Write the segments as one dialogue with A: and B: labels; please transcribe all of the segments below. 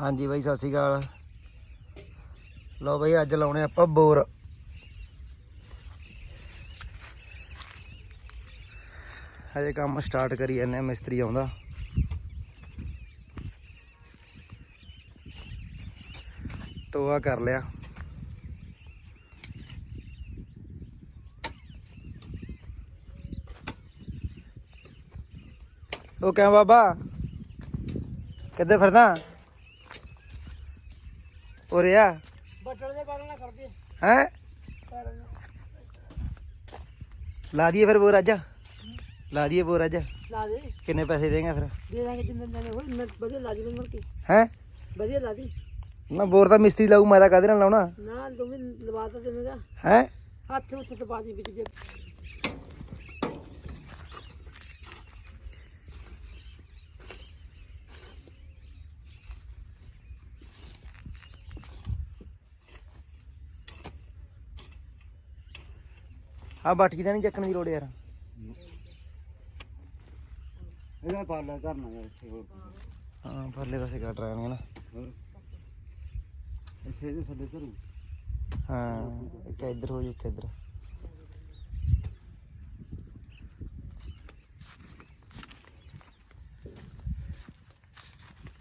A: ਹਾਂਜੀ ਬਾਈ, ਸਤਿ ਸ਼੍ਰੀ ਅਕਾਲ। ਲਓ ਬਾਈ, ਅੱਜ ਲਾਉਣੇ ਆਪਾਂ ਬੋਰ। ਹਜੇ ਕੰਮ ਸਟਾਰਟ ਕਰੀ ਜਾਂਦੇ ਆ, ਮਿਸਤਰੀ ਆਉਂਦਾ। ਟੋਆ ਕਰ ਲਿਆ। ਉਹ ਕਿਵੇਂ ਬਾਬਾ? ਕਿੱਥੇ ਫਿਰਦਾ? ਉਰੇ ਆ
B: ਬਟਲ ਦੇ ਬਾਰੇ ਨਾ ਕਰਦੇ
A: ਹੈ? ਲਾ ਦਈਏ ਫਿਰ ਬੋਰ ਅੱਜ। ਲਾ ਦਈਏ ਬੋਰ ਅੱਜ।
B: ਲਾ ਦੇ।
A: ਕਿੰਨੇ ਪੈਸੇ ਦੇਗਾ ਫਿਰ?
B: ਦੇ ਦਾਂਗੇ ਜਿੰਨੇ ਦਿਨ ਹੋਈ ਮੈਂ ਵਧੀਆ ਲਾ ਦੀ ਮੈਂ ਮੁੜ ਕੇ।
A: ਹੈ?
B: ਵਧੀਆ ਲਾ ਦੀ।
A: ਨਾ ਬੋਰ ਤਾਂ ਮਿਸਤਰੀ ਲਾਊ ਮੈਂ ਤਾਂ ਕਾਹਦੇ ਨਾਲ ਲਾਉਣਾ?
B: ਨਾ ਤੂੰ ਵੀ ਲਵਾ ਤਾ ਦੇਵੇਂਗਾ।
A: ਹੈ?
B: ਹੱਥ ਉੱਥੇ ਤੇ ਪਾ ਦੀ ਵਿੱਚ ਜੇ।
A: ਆ ਬਾਟਕੀ ਤਾਂ ਨਹੀਂ ਚੱਕਣ ਦੀ ਲੋੜ ਯਾਰ।
C: ਇਹਦਾ ਪਾਲਾ ਕਰਨਾ ਯਾਰ ਇੱਥੇ ਹੋਰ।
A: ਹਾਂ ਪਰਲੇ ਪਾਸੇ ਕੱਟ ਰਹੇ ਨਾ।
C: ਹੋਰ? ਇੱਥੇ ਇਹਦੇ ਥੱਲੇ ਕਰੂ
A: ਹਾਂ ਇੱਕ ਇੱਧਰ ਹੋ ਜਾ ਇੱਕ ਇੱਧਰ।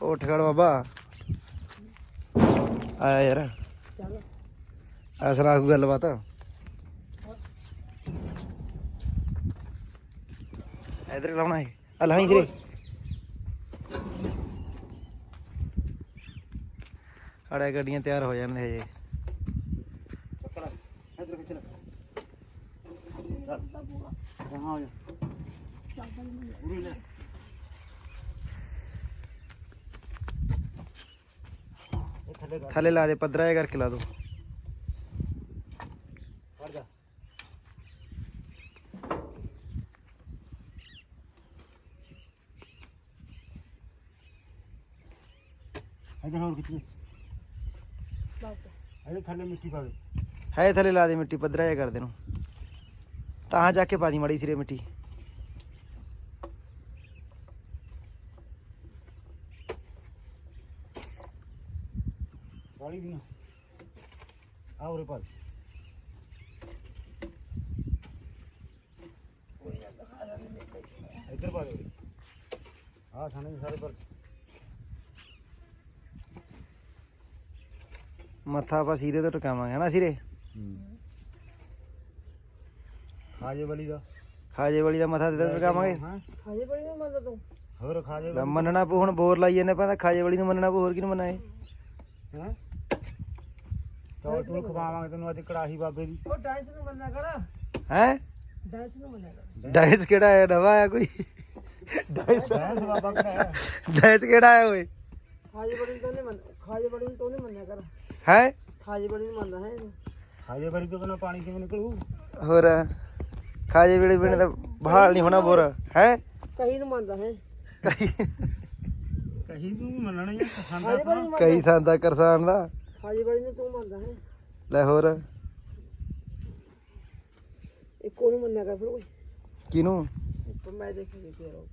A: ਉੱਠ ਖੜ ਬਾਬਾ। ਆਇਆ ਯਾਰ।
B: ਚੱਲ।
A: ਸੁਣਾ ਕੋਈ ਗੱਲਬਾਤ? ਇਧਰ ਲਾਉਣਾ ਹੈ। ਆ ਲਾਈ ਜਰੇ ਅੜੇ ਗੱਡੀਆਂ ਤਿਆਰ ਹੋ ਜਾਂਦੇ ਹਜੇ।
C: ਚੱਕਰ ਖਿੱਚ ਲੈ ਹਾਂ ਆ ਜਾ ਪੂਰੀ ਲੈ ਥੱਲੇ
A: ਲਾ ਦੇ, ਪੱਧਰਾ ਜਿਹਾ ਕਰਕੇ ਲਾ ਦੋ।
C: ਇੱਧਰ ਹੋਰ ਖਿੱਚ ਲੈ
B: ਬਸ
C: ਇਹਦੇ ਥੱਲੇ ਮਿੱਟੀ ਪਾ ਦੇ।
A: ਹੈ ਥੱਲੇ ਲਾ ਦੇ ਮਿੱਟੀ ਪੱਧਰਾ ਜਿਹਾ ਕਰ ਦੇ ਨੂੰ ਤਾਂ ਜਾ ਕੇ ਪਾ ਦੀ ਮੜੀ ਸਿਰੇ ਮਿੱਟੀ।
C: ਵਾਲੀ ਵੀ ਨਾ। ਆ ਉਰੇ ਪਾ ਦੇ। ਇੱਧਰ ਪਾ ਦੇ। ਆ ਦੇ ਸਾਰੇ ਪਰ
A: ਮੱਥਾ ਆਪਾਂ ਸਿਰੇ ਤੋਂ ਟਿਕਾਵਾਂਗੇ ਹਨਾ ਸਿਰੇ?
C: ਖਾਜੇ ਵਾਲੀ ਦਾ।
A: ਖਾਜੇ ਵਾਲੀ ਦਾ ਮੱਥਾ ਤੇ ਤਾਂ ਟਿਕਾਵਾਂਗੇ?
C: ਹਾਂ।
B: ਖਾਜੇ ਬੜੀ ਨਾ ਮੰਨਦਾ ਤੂੰ।
C: ਹੋਰ ਖਾਜੇ
A: ਲੈ ਮੰਨਣਾ ਪਊ ਹੁਣ ਬੋਰ ਲਾਈ ਜਾਂਦੇ ਪੈਂਦਾ ਖਾਜੇ ਵਾਲੀ ਨੂੰ ਮੰਨਣਾ ਪਊ ਹੋਰ ਕਿਹਨੂੰ ਮੰਨਾ ਇਹ?
C: ਹਾਂ? ਤੌਲ ਤੂਲ ਖਵਾਵਾਂਗੇ ਤੈਨੂੰ ਅੱਜ ਕੜਾਹੀ ਬਾਬੇ ਦੀ।
B: ਉਹ ਡਾਂਸ ਨੂੰ ਮੰਨਿਆ ਕਰ।
A: ਹੈ?
B: ਡਾਂਸ ਨੂੰ ਮੰਨਿਆ ਕਰ।
A: ਡਾਇਸ ਕਿਹੜਾ ਹੈ ਨਵਾਂ ਆਇਆ ਕੋਈ? ਡਾਇਸ।
C: ਬਾਬਾ ਕਰਾਇਆ
A: ਡਾਇਸ ਕਿਹੜਾ ਆਇਆ ਓਏ?
B: ਖਾਜੇ ਬੜੀ ਤੋਂ ਨਹੀਂ ਮੰਨ ਖਾਜੇ ਤੋਂ ਨਹੀਂ ਮੰਨਿਆ ਕਰ।
A: ਹੈ?
B: ਖਾਜੇ ਬੜੀ ਨੂੰ ਮੰਨਦਾ ਹੈ।
C: ਖਾਜੇ ਵਾਲੀ ਤੋਂ ਬਿਨਾ ਪਾਣੀ ਕਿਵੇਂ ਨਿਕਲੂ?
A: ਹੋਰ ਖਾਜੇ ਵੇਲੇ ਬਿਨੇ ਤਾਂ ਬਹਾਲ ਨਹੀਂ ਹੋਣਾ ਬੋਰ ਹੈ?
B: ਕਹੀ ਨੂੰ ਮੰਨਦਾ ਹੈ।
C: ਕਹੀ। ਤੂੰ ਮੰਨਣਾ ਹੀ ਆ ਖਾਂਦਾ
B: ਖਾਜੇ ਬੜੀ ਨੂੰ ਮੰਨਦਾ
A: ਕਈ ਸੰਦਾ ਕਰਸਾਨ ਦਾ।
B: ਖਾਜੇ ਬੜੀ ਨੂੰ ਤੂੰ ਮੰਨਦਾ ਹੈ।
A: ਲੈ ਹੋਰ।
B: ਇੱਕੋ ਨੂੰ ਮੰਨਿਆ ਕਰ ਫਿਰ ਕੋਈ।
A: ਕਿਨੂੰ
B: ਮੈਂ ਦੇਖੀ ਫੇਰ ਉਹ।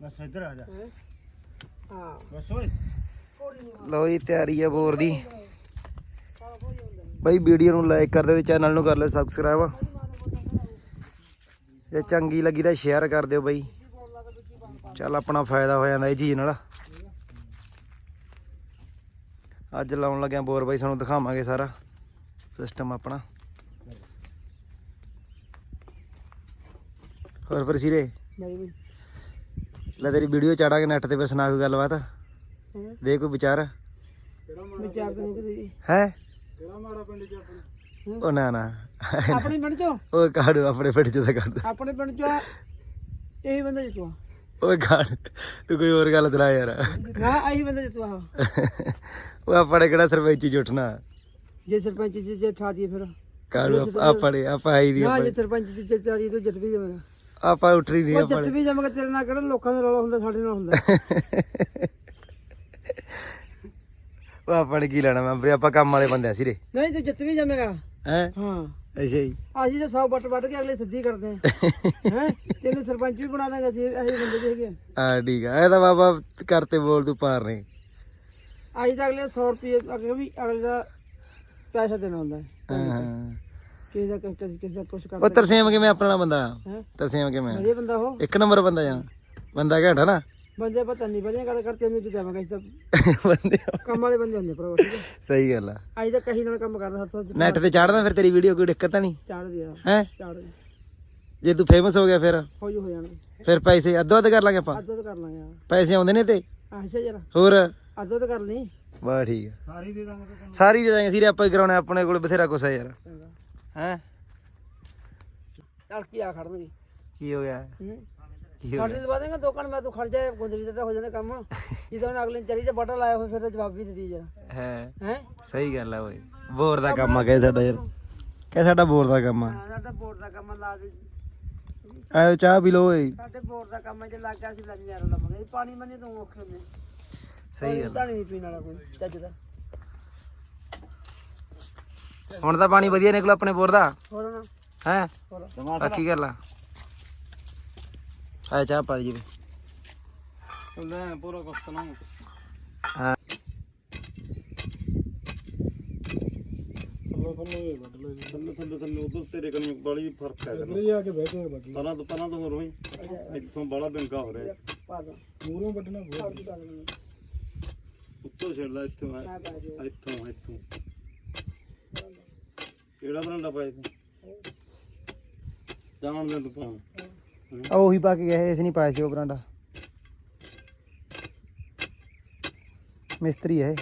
B: ਬੰਦਾ
C: ਬਸ ਇੱਧਰ ਆ ਜਾ।
B: ਹੈ? ਹਾਂ।
C: ਬਸ ਓਏ।
A: ਲਓ ਜੀ ਤਿਆਰੀ ਆ ਬੋਰ ਦੀ। ਬਈ ਵੀਡੀਓ ਨੂੰ ਲਾਈਕ ਕਰ ਦਿਓ ਤੇ ਚੈਨਲ ਨੂੰ ਕਰ ਲਿਓ ਸਬਸਕ੍ਰਾਈਬ ਜੇ ਚੰਗੀ ਲੱਗੀ ਤਾਂ ਸ਼ੇਅਰ ਕਰ ਦਿਓ ਬਈ। ਚੱਲ ਆਪਣਾ ਫਾਇਦਾ ਹੋ ਜਾਂਦਾ ਇਹ ਚੀਜ਼ ਨਾਲ। ਅੱਜ ਲਾਉਣ ਲੱਗਿਆ ਬੋਰ ਬਈ ਸਾਨੂੰ ਦਿਖਾਵਾਂਗੇ ਸਾਰਾ ਸਿਸਟਮ ਆਪਣਾ। ਹੋਰ ਫਿਰ ਸਿਰੇ? ਲੈ ਤੇਰੀ ਵੀਡੀਓ ਚਾੜਾਂਗੇ ਨੈਟ ਤੇ ਫਿਰ ਸੁਣਾ ਕੋਈ ਗੱਲਬਾਤ। ਦੇ ਕੋਈ ਵਿਚਾਰ?
B: ਵਿਚਾਰ ਤਾਂ ਨਹੀਂ ਕਿਤੇ
A: ਹੈ?
C: ਕਿਹੜਾ ਮਾੜਾ ਪਿੰਡ ਚ ਆਪਣਾ?
A: ਉਹ ਨਾ ਨਾ।
B: ਆਪਣੇ ਪਿੰਡ ਚੋਂ?
A: ਉਹ ਕਾੜੂ ਆਪਣੇ ਪਿੰਡ ਚ ਤਾਂ ਕੱਢ
B: ਆਪਣੇ ਪਿੰਡ ਚੋਂ ਇਹੀ ਬੰਦਾ ਜਿੱਤੂਆ।
A: ਓਏ ਕਾੜ ਤੂੰ ਕੋਈ ਹੋਰ ਗੱਲ ਤਰਾ ਯਾਰ।
B: ਨਾ ਇਹੀ ਬੰਦਾ ਜਿੱਤੂਆ ਹਾਂ
A: ਉਹ ਆਪਣੇ ਕਿਹੜਾ ਸਰਪੰਚੀ ਜੁਟਣਾ
B: ਜੇ ਸਰਪੰਚ ਜੀ ਜੇ ਠਾਦੀ ਫਿਰ।
A: ਕਾੜੂ ਆਪਣੇ ਆਪਾਂ ਹੀ ਨਹੀਂ
B: ਨਾ ਜੇ
A: ਆਪਣੇ।
B: ਸਰਪੰਚ ਜੀ ਜੇ ਠਾਦੀ ਤੂੰ ਜਿੱਤ ਵੀ ਜਾਵੇਗਾ।
A: ਆਪਾਂ ਉੱਠਰੀ ਨਹੀਂ
B: ਉਹ ਜਿੱਤ
A: ਆਪਣੇ
B: ਵੀ ਜਾਵੇਗਾ ਤੇਰੇ ਨਾਲ ਕਿਹੜਾ ਲੋਕਾਂ ਦਾ ਰੌਲਾ ਹੁੰਦਾ ਸਾਡੇ ਨਾਲ ਹੁੰਦਾ।
A: ਉਹ ਆਪਣੇ ਕੀ ਲੈਣਾ ਮੈਂ ਵੀਰੇ ਆਪਾਂ ਕੰਮ ਵਾਲੇ ਬੰਦੇ ਆ ਸਿਰੇ।
B: ਨਹੀਂ ਤੂੰ ਜਿੱਤ ਵੀ ਜਾਵੇਗਾ
A: ਹੈ?
B: ਹਾਂ।
A: ਅੱਛਾ ਜੀ।
B: ਅਸੀਂ ਤਾਂ ਸੌ ਵੱਟ ਵੱਟ ਕੇ ਅਗਲੇ ਸਿੱਧੀ ਕਰਦੇ ਹੈ? ਤੈਨੂੰ ਸਰਪੰਚ ਵੀ ਬਣਾ ਦਾਂਗੇ ਅਸੀਂ ਇਹੋ ਬੰਦੇ ਦੇ ਹੈਗੇ ਆ।
A: ਠੀਕ ਆ। ਇਹ ਤਾਂ ਬਾਬਾ ਕਰਤੇ ਬੋਲ ਤੂੰ ਪਾਰ ਨਹੀਂ।
B: ਅੱਜ ਤਾਂ ਅਗਲੇ 100 ਰੁਪਏ ਅੱਗੇ ਵੀ ਅਗਲੇ ਦਾ ਪੈਸਾ ਦੇਣਾ ਹੁੰਦਾ ਹੈ।
A: ਹਾਂ
B: ਕਿਸੇ ਦਾ ਕਿਸੇ ਕਿਸੇ ਦਾ ਕੁਝ
A: ਉਹ
B: ਕਰਦਾ
A: ਤਰਸੇਮ ਕਿਵੇਂ ਆਪਣਾ ਬੰਦਾ? ਤਰਸੇਮ ਕਿਵੇਂ
B: ਵਧੀਆ ਬੰਦਾ ਉਹ।
A: ਇੱਕ ਨੰਬਰ ਬੰਦਾ ਜਾਂ? ਬੰਦਾ ਘੈਂਟਾ ਨਾ?
B: ਬੰਦੇ ਪਤਾ ਨਹੀਂ ਵਧੀਆ ਗੱਲ ਕਰਤੇ ਉਹਨੂੰ ਜਿੱਦਾਂ ਮੈਂ ਕਿਸੇ
A: ਬੰਦੇ
B: ਕੰਮ ਵਾਲੇ ਬੰਦੇ ਹੁੰਦੇ ਭਰਾ ਠੀਕ ਹੈ
A: ਸਹੀ ਗੱਲ ਆ।
B: ਅੱਜ ਤਾਂ ਕਹੀ ਨਾਲ ਕੰਮ ਕਰਦਾ ਹੱਥੋਂ
A: ਨੈਟ ਤੇ ਚਾੜਦਾ ਫਿਰ ਤੇਰੀ ਵੀਡੀਓ ਕੋਈ ਦਿੱਕਤ ਤਾਂ ਨਹੀਂ
B: ਚਾੜ ਦਿਆ
A: ਹੈ?
B: ਚਾੜ
A: ਜੇ ਤੂੰ ਫੇਮਸ ਹੋ ਗਿਆ ਫਿਰ?
B: ਹੋ ਜੂ ਹੋ ਜਾਣਗੇ।
A: ਫਿਰ ਪੈਸੇ ਅੱਧੋ ਅੱਧ ਕਰ ਲਾਂਗੇ ਆਪਾਂ?
B: ਅੱਧੋ ਤਾਂ ਕਰ ਲਾਂਗੇ
A: ਪੈਸੇ ਆਉਂਦੇ ਨੇ ਤੇ?
B: ਅੱਛਾ ਜਰਾ
A: ਹੋਰ?
B: ਅੱਧੋ ਤਾਂ ਕਰ ਲਈ।
A: ਬਾ ਠੀਕ ਆ।
C: ਸਾਰੀ ਦੇ ਦਾਂਗੇ
A: ਸਾਰੀ ਦੇ ਦਾਂਗੇ ਸੀਰੇ ਆਪਾਂ ਹੀ ਕਰਾਉਣਾ ਆਪਣੇ ਕੋਲ ਬਥੇਰਾ ਕੁਛ ਆ ਯਾਰ। ਹੈ?
B: ਚੱਲ ਕੀ ਆ ਖੜਨਗੇ।
A: ਕੀ ਹੋ ਗਿਆ?
B: ਖੜਨੇ ਦਵਾ ਦੇਗਾ ਦੁਕਾਨ ਮੈਂ ਤੂੰ ਖੜ ਜਾ ਗੁੰਦਰੀ ਤੇ ਤਾਂ ਹੋ ਜਾਂਦਾ ਕੰਮ। ਜਦੋਂ ਹੁਣ ਅਗਲੇ ਨੇ ਚਰੀ ਤੇ ਬਟਾ ਲਾਇਆ ਹੋਇਆ ਫਿਰ ਤਾਂ ਜਵਾਬ ਵੀ ਦਿੱਤੀ ਜਰਾ
A: ਗਿਆ ਹੈ।
B: ਹੈ?
A: ਸਹੀ ਗੱਲ ਆ ਓਏ ਬੋਰ ਦਾ ਕੰਮ ਆ ਕਹੇ ਸਾਡਾ ਯਾਰ। ਕਹੇ ਸਾਡਾ ਬੋਰ ਦਾ ਕੰਮ ਆ।
B: ਸਾਡਾ ਬੋਰਡ ਦਾ ਕੰਮ ਲਾ ਦੇ।
A: ਆਇਓ ਚਾਹ ਪੀ ਲਓ ਓਏ।
B: ਸਾਡੇ ਬੋਰਡ ਦਾ ਕੰਮ ਜੇ ਲੱਗ ਗਿਆ ਸੀ ਲੱਗ ਜਾ ਲਵਾਂਗੇ ਪਾਣੀ ਮੰਨੇ ਤੂੰ ਔਖੇ ਹੁੰਦੇ।
A: ਸਹੀ ਗੱਲ
B: ਪਾਣੀ ਨਹੀਂ ਪੀਣ ਵਾਲਾ ਕੋਈ ਚੱਜ ਦਾ।
A: ਹੁਣ ਤਾਂ ਪਾਣੀ ਵਧੀਆ ਨਿਕਲੂ ਆਪਣੇ ਬੋਰ ਦਾ।
B: ਹੋਰ ਨਾ
A: ਹੈ? ਬਾਕੀ ਗੱਲ ਆ? ਆ ਚਾਹ ਪਾ ਜੀ।
C: ਲੈ ਪੂਰਾ ਕੁਛ ਨਾ
A: ਹਾਂ।
C: ਥੱਲੇ ਥੱਲੇ ਥੱਲੇ ਉਧਰ ਤੇਰੇ ਕੰਨੀ ਬੜੀ ਫ਼ਰਕ ਹੈ
B: ਅਗਲੇ ਜਾ ਕੇ ਬੈਠੇ ਬਾਕੀ।
C: ਪਹਿਲਾਂ ਤੋਂ ਪਹਿਲਾਂ ਤੋਂ ਹੋਰ ਵੀ ਇੱਥੋਂ ਬੜਾ ਬਿੰਗਾ ਹੋ ਰਿਹਾ। ਵੱਢਣਾ ਇੱਥੋਂ ਇੱਥੋਂ ਇੱਥੋਂ। ਕਿਹੜਾ ਬਰੰਡਾ ਪਾਇਆ ਤੂੰ ਜਾਣ ਦੇ ਤੂੰ ਪਾਉਣ
A: ਆ ਉਹੀ ਪਾ ਕੇ ਗਏ ਇਸ ਨਹੀਂ ਪਾਇਆ ਸੀ ਉਹ ਬਰਾਂਡਾ। ਮਿਸਤਰੀ ਹੈ।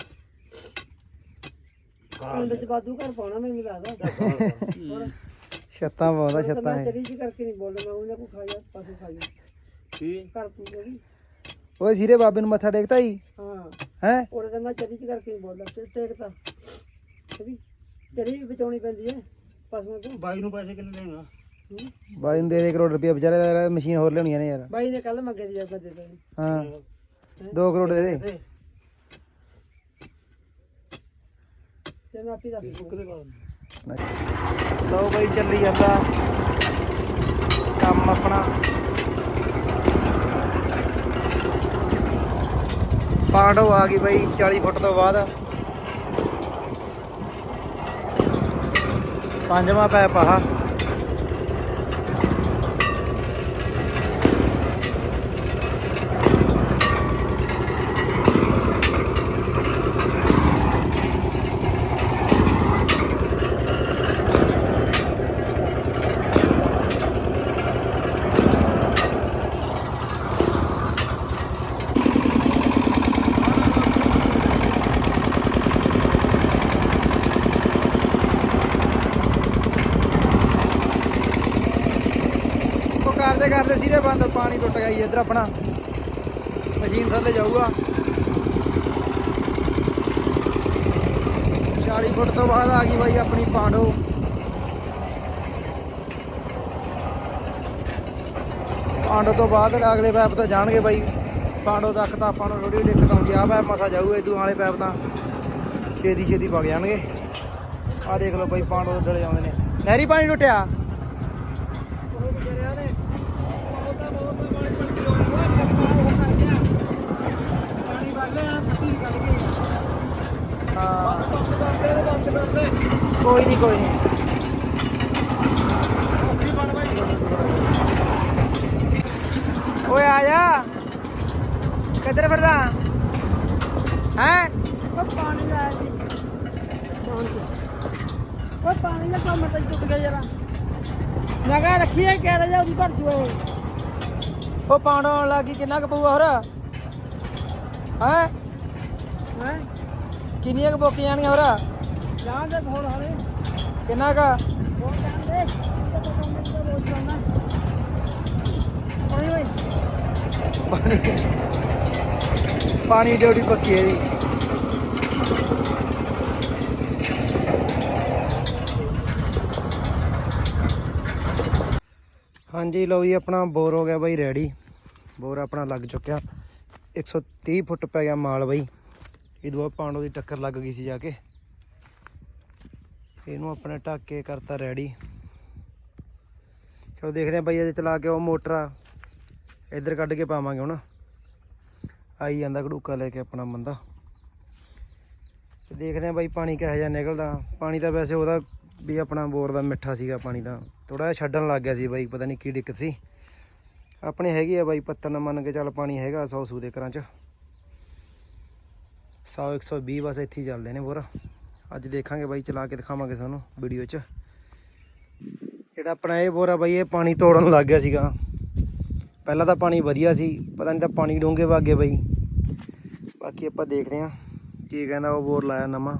B: ਪਿੰਡ ਚ ਬਾਦੂ ਘਰ ਪਾਉਣਾ ਮੈਨੂੰ ਲੱਗਦਾ।
A: ਛੱਤਾਂ ਪਾਉਂਦਾ ਛੱਤਾਂ
B: ਮੈਂ
A: ਹੈ
B: ਤੇਰੀ ਜੀ ਕਰਕੇ ਨਹੀਂ ਬੋਲਦਾ ਮੈਂ ਉਹਨਾਂ ਕੋ ਖਾ ਜਾ ਪਾਸੇ ਖਾ ਜਾ।
C: ਕੀ?
B: ਘਰ ਤੂੰ ਜਿਹੜੀ
A: ਓਏ ਸੀਰੇ ਬਾਬੇ ਨੂੰ ਮੱਥਾ ਟੇਕਤਾ ਹੀ
B: ਹਾਂ।
A: ਹੈ?
B: ਉਹਦੇ ਤਾਂ ਮੈਂ ਚਰੀ ਚ ਕਰਕੇ ਨਹੀਂ ਬੋਲਦਾ ਤੇ ਟੇਕਦਾ ਤੇਰੀ ਤੇਰੀ ਵੀ ਬਚਾਉਣੀ ਪੈਂਦੀ ਹੈ ਪਸ਼ੂਆਂ ਤੋਂ।
C: ਬਾਈ ਨੂੰ ਪੈਸੇ ਕਿੰਨੇ ਦੇਣਾ।
A: ਬਾਈ ਨੂੰ ਦੇ ਦੇ ਕਰੋੜ ਰੁਪਇਆ ਵਿਚਾਰੇ ਦਾ ਯਾਰ ਮਸ਼ੀਨ ਹੋਰ ਲਿਆਉਣੀਆਂ ਨੇ ਯਾਰ।
B: ਬਾਈ ਨੇ ਕੱਲ ਮੰਗੇ ਦੀ ਜਗ੍ਹਾ ਦੇ ਦੇ
A: ਹਾਂ 2 ਕਰੋੜ ਦੇ ਦੇ।
B: ਤੇ ਮੈਂ ਆਪੀ।
A: ਲਓ ਬਾਈ ਚੱਲੀ ਜਾਂਦਾ ਕੰਮ ਆਪਣਾ। ਪਾਂਡੋ ਆ ਗਈ ਬਾਈ 40 ਫੁੱਟ ਤੋਂ ਬਾਅਦ। ਪੰਜਵਾਂ ਪੈਪ ਆਹ ਉਹ ਕਰਦੇ ਕਰਦੇ ਸੀਰੇ ਬੰਦ, ਪਾਣੀ ਟੁੱਟ ਗਿਆ ਜੀ ਇੱਧਰ ਆਪਣਾ। ਮਸ਼ੀਨ ਥੱਲੇ ਜਾਊਗਾ। 40 ਫੁੱਟ ਤੋਂ ਬਾਅਦ ਆ ਗਈ ਬਾਈ ਆਪਣੀ ਪਾਂਡੋ। ਪਾਂਡੋ ਤੋਂ ਬਾਅਦ ਅਗਲੇ ਪੈਪ ਤਾਂ ਜਾਣਗੇ ਬਾਈ। ਪਾਂਡੋ ਤੱਕ ਤਾਂ ਆਪਾਂ ਨੂੰ ਥੋੜੀ ਦਿੱਕਤ ਆਉਂਦੀ ਆ। ਪੈਪ ਮਸਾ ਜਾਊਗਾ ਇਦੋਂ ਵਾਲੇ ਪੈਪ ਤਾਂ। ਛੇਤੀ ਛੇਤੀ ਵਗ ਜਾਣਗੇ। ਆ ਦੇਖ ਲਓ ਬਾਈ, ਪਾਂਡੋ ਡਲੇ ਆਉਂਦੇ ਨੇ। ਨਹਿਰੀ ਪਾਣੀ ਟੁੱਟਿਆ
B: ਉਹ ਵਿਚਾਰਿਆਂ ਨੇ ਬਹੁਤ ਤਾਂ ਬਹੁਤ ਤਾਂ ਪਾਣੀ ਪੜ ਕੇ ਉਹ ਕਰ ਗਿਆ ਪਾਣੀ ਵੱਲ ਆ ਪੱਤੀ ਕੱਢ ਕੇ
A: ਹਾਂ
B: ਬੰਦ ਕਰਦੇ ਨੇ ਬੰਦ ਕਰਦੇ
A: ਕੋਈ ਨਹੀਂ ਕੋਈ ਨਹੀਂ ਓਏ ਆ ਜਾ। ਕਿੱਧਰ ਫਿਰਦਾ? ਹੈ?
B: ਉਹ ਪਾਣੀ ਲੈ ਜੀ ਉਹ ਪਾਣੀ ਦਾ ਕੰਮ ਤਾਂ ਟੁੱਟ ਗਿਆ ਜਰਾ। ਨਗਾ ਰੱਖੀ ਹੈ ਕਹਿ ਰਿਹਾ ਉਹਦੀ ਭਰ ਜੂਏ
A: ਉਹ ਪਾਣੀ ਆਉਣ ਲੱਗੀ ਕਿੰਨਾ ਕੁ ਪਊਗਾ ਹੋਰ? ਹੈ?
B: ਹੈ
A: ਕਿੰਨੀਆਂ ਕੁ ਬੋਕੀ ਜਾਣੀਆਂ ਹੋਰ
B: ਜਾਣ ਦੇ ਥੋੜ ਹਲੇ।
A: ਕਿੰਨਾ ਕੁ?
B: ਉਹ ਜਾਂਦੇ ਤੇ ਪਤਾ ਨਹੀਂ ਤਾਂ ਰੋਜ਼ ਜਾਣਾ। ਓਏ ਓਏ।
A: ਪਾਣੀ। ਪਾਣੀ ਡਿਊਟੀ ਪੱਕੀ ਹੈ ਜੀ। ਹਾਂਜੀ ਲਓ ਜੀ ਆਪਣਾ ਬੋਰ ਹੋ ਗਿਆ ਬਾਈ ਰੈਡੀ ਬੋਰ ਆਪਣਾ ਲੱਗ ਚੁੱਕਿਆ। 130 ਫੁੱਟ ਪੈ ਗਿਆ ਮਾਲ ਬਾਈ। ਇਹ ਦੋ ਪਾਂਡੋ ਦੀ ਟੱਕਰ ਲੱਗ ਗਈ ਸੀ ਜਾ ਕੇ। ਇਹਨੂੰ ਆਪਣੇ ਢੱਕ ਕੇ ਕਰਤਾ ਰੈਡੀ। ਚਲੋ ਦੇਖਦੇ ਆ ਬਾਈ ਅਜੇ ਚਲਾ ਕੇ ਉਹ ਮੋਟਰ ਇੱਧਰ ਕੱਢ ਕੇ ਪਾਵਾਂਗੇ ਹੁਣ। ਆਈ ਜਾਂਦਾ ਘੜੂਕਾ ਲੈ ਕੇ ਆਪਣਾ ਬੰਦਾ। ਦੇਖਦੇ ਆ ਬਾਈ ਪਾਣੀ ਕਿਹੋ ਜਿਹਾ ਨਿਕਲਦਾ। ਪਾਣੀ ਤਾਂ ਵੈਸੇ ਉਹਦਾ ਵੀ ਆਪਣਾ ਬੋਰ ਦਾ ਮਿੱਠਾ ਸੀਗਾ ਪਾਣੀ ਤਾਂ ਥੋੜਾ ਜਿਹਾ ਛੱਡਣ ਲੱਗ ਗਿਆ ਸੀ ਬਾਈ, ਪਤਾ ਨਹੀਂ ਕੀ ਦਿੱਕਤ ਸੀ। ਆਪਣੇ ਹੈਗੀ ਆ ਬਾਈ ਪੱਤਨ, ਮੰਨ ਕੇ ਚੱਲ ਪਾਣੀ ਹੈਗਾ 100 ਸੂ ਦੇ ਘਰਾਂ ਚ। 100 120 ਬਸ ਇੱਥੇ ਹੀ ਚੱਲਦੇ ਨੇ ਬੋਰ ਅੱਜ ਦੇਖਾਂਗੇ ਬਾਈ, ਚਲਾ ਕੇ ਦਿਖਾਵਾਂਗੇ ਤੁਹਾਨੂੰ ਵੀਡੀਓ 'ਚ। ਜਿਹੜਾ ਆਪਣਾ ਇਹ ਬੋਰ ਆ ਬਾਈ, ਇਹ ਪਾਣੀ ਤੋੜਨ ਲੱਗ ਗਿਆ ਸੀਗਾ। ਪਹਿਲਾਂ ਤਾਂ ਪਾਣੀ ਵਧੀਆ ਸੀ, ਪਤਾ ਨਹੀਂ ਤਾਂ ਪਾਣੀ ਡੂੰਘੇ ਵਾਗੇ ਬਾਈ। ਬਾਕੀ ਆਪਾਂ ਦੇਖਦੇ ਹਾਂ ਕੀ ਕਹਿੰਦਾ ਉਹ ਬੋਰ ਲਾਇਆ ਨਵਾਂ।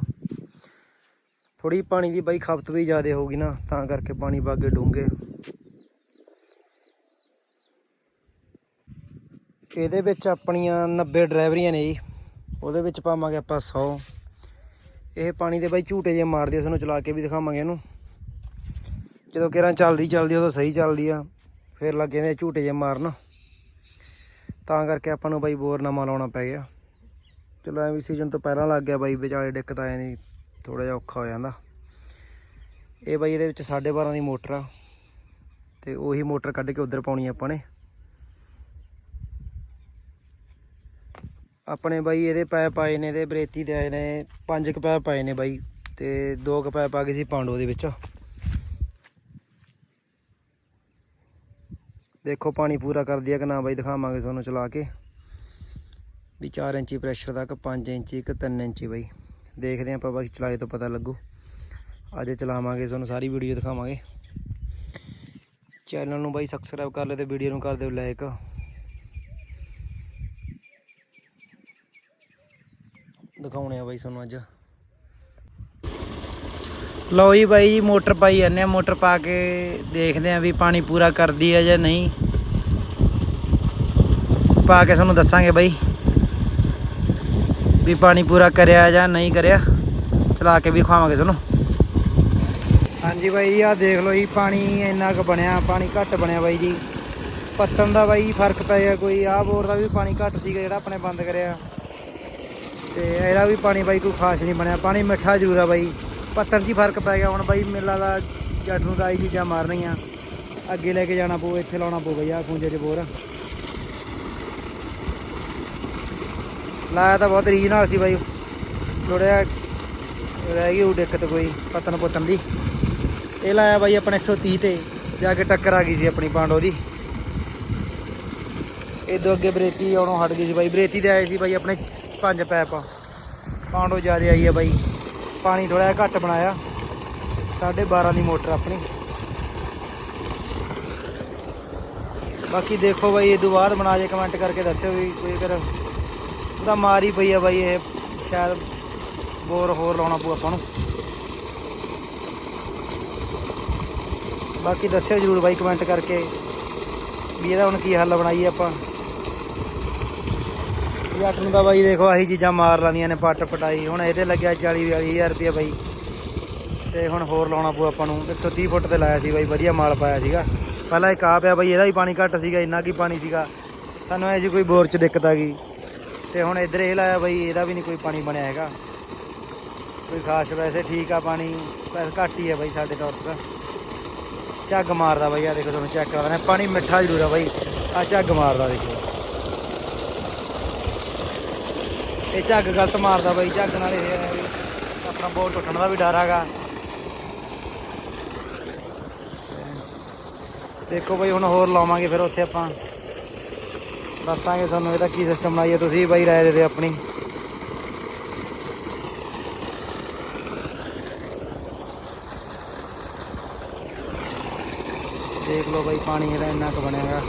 A: ਥੋੜੀ ਪਾਣੀ ਦੀ ਬਾਈ ਖਪਤ ਵੀ ਜ਼ਿਆਦਾ ਹੋਊਗੀ ਨਾ, ਤਾਂ ਕਰਕੇ ਪਾਣੀ ਵਾਗੇ ਡੂੰਘੇ। ਇਹਦੇ ਵਿੱਚ ਆਪਣੀਆਂ 90 ਡਰਾਈਵਰੀਆਂ ਨੇ ਜੀ। ਉਹਦੇ ਵਿੱਚ ਪਾਵਾਂਗੇ ਆਪਾਂ 100 ਇਹ ਪਾਣੀ ਦੇ ਬਾਈ ਝੂਟੇ ਜੇ ਮਾਰਦੇ ਆ, ਤੁਹਾਨੂੰ ਚਲਾ ਕੇ ਵੀ ਦਿਖਾਵਾਂਗੇ ਇਹਨੂੰ। ਜਦੋਂ ਕਿਰਾਂ ਚੱਲਦੀ ਚੱਲਦੀ ਉਦੋਂ ਸਹੀ ਚੱਲਦੀ ਆ, ਫਿਰ ਲੱਗ ਜਾਂਦੇ ਝੂਟੇ ਜੇ ਮਾਰਨ। ਤਾਂ ਕਰਕੇ ਆਪਾਂ ਨੂੰ ਬਾਈ ਬੋਰ ਨਵਾਂ ਲਾਉਣਾ ਪੈ ਗਿਆ। ਚਲੋ ਐਵੇਂ ਸੀਜ਼ਨ ਤੋਂ ਪਹਿਲਾਂ ਲੱਗ ਗਿਆ ਬਾਈ, ਵਿਚਾਲੇ ਦਿੱਕਤ ਆਏ ਜਾਂਦੀ ਥੋੜਾ ਜਿਹਾ ਔਖਾ ਹੋ ਜਾਂਦਾ। ਇਹ ਬਾਈ ਇਹਦੇ ਵਿੱਚ 12.5 ਦੀ ਮੋਟਰ ਆ, ਤੇ ਉਹੀ ਮੋਟਰ ਕੱਢ ਕੇ ਉਧਰ ਪਾਉਣੀ ਆਪਾਂ ਨੇ। ਆਪਣੇ ਬਾਈ ਇਹਦੇ ਪੈਪ ਆਏ ਨੇ ਤੇ ਬਰੇਤੀ ਦੇ ਆਏ ਨੇ, ਪੰਜ ਕੁ ਪੈਪ ਆਏ ਨੇ ਬਾਈ ਤੇ ਦੋ ਕੁ ਪੈਪ ਆ ਗਏ ਸੀ ਪਾਂਡੋ ਦੇ ਵਿੱਚ। ਦੇਖੋ ਪਾਣੀ ਪੂਰਾ ਕਰ ਦਿਆ ਕਿ ਨਾ ਬਾਈ, ਦਿਖਾਵਾਂਗੇ ਤੁਹਾਨੂੰ ਚਲਾ ਕੇ। ਵੀ 4 ਇੰਚੀ ਪ੍ਰੈਸ਼ਰ ਤੱਕ 5 ਇੰਚੀ, ਇੱਕ 3 ਇੰਚੀ ਬਾਈ। ਦੇਖਦੇ ਆਪਾਂ ਬਾਕੀ ਚਲਾਏ ਤੋਂ ਪਤਾ ਲੱਗੂ। ਅੱਜ ਚਲਾਵਾਂਗੇ ਤੁਹਾਨੂੰ ਸਾਰੀ ਵੀਡੀਓ ਦਿਖਾਵਾਂਗੇ। ਚੈਨਲ ਨੂੰ ਬਾਈ ਸਬਸਕ੍ਰਾਈਬ ਕਰ ਲਿਓ ਤੇ ਵੀਡੀਓ ਨੂੰ ਕਰ ਦਿਓ ਲਾਈਕ ਦਿਖਾਉਣੇ ਆ ਬਾਈ ਤੁਹਾਨੂੰ ਅੱਜ। ਲਓ ਜੀ ਬਾਈ ਜੀ, ਮੋਟਰ ਪਾਈ ਜਾਂਦੇ ਆ, ਮੋਟਰ ਪਾ ਕੇ ਦੇਖਦੇ ਆ ਵੀ ਪਾਣੀ ਪੂਰਾ ਕਰਦੀ ਆ ਜਾਂ ਨਹੀਂ। ਪਾ ਕੇ ਤੁਹਾਨੂੰ ਦੱਸਾਂਗੇ ਬਾਈ ਵੀ ਪਾਣੀ ਪੂਰਾ ਕਰਿਆ ਜਾਂ ਨਹੀਂ ਕਰਿਆ। ਚਲਾ ਕੇ ਵੀ ਖਵਾਵਾਂਗੇ ਤੁਹਾਨੂੰ। ਹਾਂਜੀ ਬਾਈ ਜੀ ਆ ਦੇਖ ਲਓ ਜੀ, ਪਾਣੀ ਇੰਨਾ ਕੁ ਬਣਿਆ, ਪਾਣੀ ਘੱਟ ਬਣਿਆ ਬਾਈ ਜੀ। ਪੱਤਣ ਦਾ ਬਾਈ ਫ਼ਰਕ ਪੈ ਗਿਆ ਕੋਈ। ਆਹ ਬੋਰ ਦਾ ਵੀ ਪਾਣੀ ਘੱਟ ਸੀਗਾ ਜਿਹੜਾ ਆਪਣੇ ਬੰਦ ਕਰਿਆ। ਤੇ ਇਹਦਾ ਵੀ ਪਾਣੀ ਬਾਈ ਕੋਈ ਖਾਸ ਨਹੀਂ ਬਣਿਆ। ਪਾਣੀ ਮਿੱਠਾ ਜ਼ਰੂਰ ਆ ਬਾਈ। ਪੱਤਰ 'ਚ ਹੀ ਫ਼ਰਕ ਪੈ ਗਿਆ। ਹੁਣ ਬਾਈ ਮੇਲਾ ਦਾ ਜੱਟ ਨੂੰ ਤਾਂ ਆਹੀ ਚੀਜ਼ਾਂ ਮਾਰਨੀਆਂ। ਅੱਗੇ ਲੈ ਕੇ ਜਾਣਾ ਪਊ, ਇੱਥੇ ਲਾਉਣਾ ਪਊ ਬਈ ਆ ਖੂੰਜੇ 'ਚ ਬੋਰ। ਲਾਇਆ ਤਾਂ ਬਹੁਤ ਰੀਜਨਲ ਸੀ ਬਾਈ। ਥੋੜ੍ਹਾ ਰਹਿ ਗਈ ਉਹ ਦਿੱਕਤ ਕੋਈ ਪਤਨ ਪੁੱਤਨ ਦੀ। ਇਹ ਲਾਇਆ ਬਾਈ ਆਪਣੇ 130 ਤੇ, ਜਾ ਕੇ ਟੱਕਰ ਆ ਗਈ ਸੀ ਆਪਣੀ ਪਾਂਡੋ ਦੀ। ਇਦੋਂ ਅੱਗੇ ਬਰੇਤੀ ਆਉਣੋਂ ਹਟ ਗਈ ਸੀ ਬਾਈ। ਬਰੇਤੀ ਤੇ ਆਏ ਸੀ ਬਾਈ ਆਪਣੇ ਪੰਜ ਪੈਪ। ਪਾਂਡੋ ਜ਼ਿਆਦਾ ਆਈ ਆ ਬਾਈ। ਪਾਣੀ ਥੋੜਾ ਜਿਹਾ ਘੱਟ ਬਣਾਇਆ। 12.5 ਦੀ ਮੋਟਰ ਆਪਣੀ। ਬਾਕੀ ਦੇਖੋ ਬਾਈ, ਇਹ ਤੋਂ ਬਾਅਦ ਬਣਾ ਜੇ ਕਮੈਂਟ ਕਰਕੇ ਦੱਸਿਓ ਵੀ ਕੋਈ ਅਗਰ ਉਹਦਾ ਮਾਰ ਹੀ ਪਈ ਆ ਬਾਈ ਇਹ। ਸ਼ਾਇਦ ਬੋਰ ਹੋਰ ਲਾਉਣਾ ਪਊ ਆਪਾਂ ਨੂੰ। ਬਾਕੀ ਦੱਸਿਓ ਜਰੂਰ ਬਾਈ ਕਮੈਂਟ ਕਰਕੇ ਵੀ ਇਹਦਾ ਹੁਣ ਕੀ ਹੱਲ ਬਣਾਈਏ ਆਪਾਂ। ਜੱਟ ਨੂੰ ਤਾਂ ਬਾਈ ਦੇਖੋ ਆਹੀ ਚੀਜ਼ਾਂ ਮਾਰ ਲਾਂਦੀਆਂ ਨੇ ਪੱਟ ਪਟਾਈ। ਹੁਣ ਇਹਦੇ ਲੱਗਿਆ 40 42000 ਰੁਪਏ ਬਾਈ। ਤੇ ਹੁਣ ਹੋਰ ਲਾਉਣਾ ਪਊ ਆਪਾਂ ਨੂੰ। 130 ਫੁੱਟ ਤੇ ਲਾਇਆ ਸੀ ਬਾਈ, ਵਧੀਆ ਮਾਲ ਪਾਇਆ ਸੀਗਾ। ਪਹਿਲਾਂ ਇੱਕ ਆ ਪਿਆ ਬਾਈ, ਇਹਦਾ ਵੀ ਪਾਣੀ ਘੱਟ ਸੀਗਾ, ਇੰਨਾ ਕੀ ਪਾਣੀ ਸੀਗਾ। ਸਾਨੂੰ ਐ ਜੀ ਕੋਈ ਬੋਰ ਚ ਦਿੱਕਤ ਆ ਗਈ। ਤੇ ਹੁਣ ਇੱਧਰ ਇਹ ਲਾਇਆ ਬਾਈ, ਇਹਦਾ ਵੀ ਨਹੀਂ ਕੋਈ ਪਾਣੀ ਬਣਿਆ ਹੈਗਾ। ਕੋਈ ਖਾਸ ਵੈਸੇ ਠੀਕ ਆ ਪਾਣੀ, ਵੈਸੇ ਘੱਟ ਹੀ ਹੈ ਬਾਈ ਸਾਡੇ ਤੌਰ ਤੇ ਝੱਗ ਮਾਰਦਾ ਬਾਈ ਆ ਦੇਖੋ ਤੁਹਾਨੂੰ ਚੈੱਕ ਕਰਾ ਦਿੰਦੇ ਪਾਣੀ ਮਿੱਠਾ ਜ਼ਰੂਰ ਆ ਬਾਈ। ਆ ਝੱਗ ਮਾਰਦਾ ਦੇਖੋ। ਇਹ ਝੱਗ ਗਲਤ ਮਾਰਦਾ ਬਾਈ, ਝੱਗ ਨਾਲ ਇਹ ਆਪਣਾ ਬੋਲ ਟੁੱਟਣ ਦਾ ਵੀ ਡਰ ਹੈਗਾ। ਦੇਖੋ ਬਾਈ, ਹੁਣ ਹੋਰ ਲਾਵਾਂਗੇ ਫਿਰ ਉੱਥੇ ਆਪਾਂ। ਦੱਸਾਂਗੇ ਤੁਹਾਨੂੰ ਇਹਦਾ ਕੀ ਸਿਸਟਮ ਲਾਈਏ ਤੁਸੀਂ ਬਾਈ ਰਾਏ ਦੇ ਦਿਓ ਆਪਣੀ। ਦੇਖ ਲਓ ਬਾਈ, ਪਾਣੀ ਇਹਦਾ ਇੰਨਾ ਕੁ ਬਣਿਆ ਹੈਗਾ।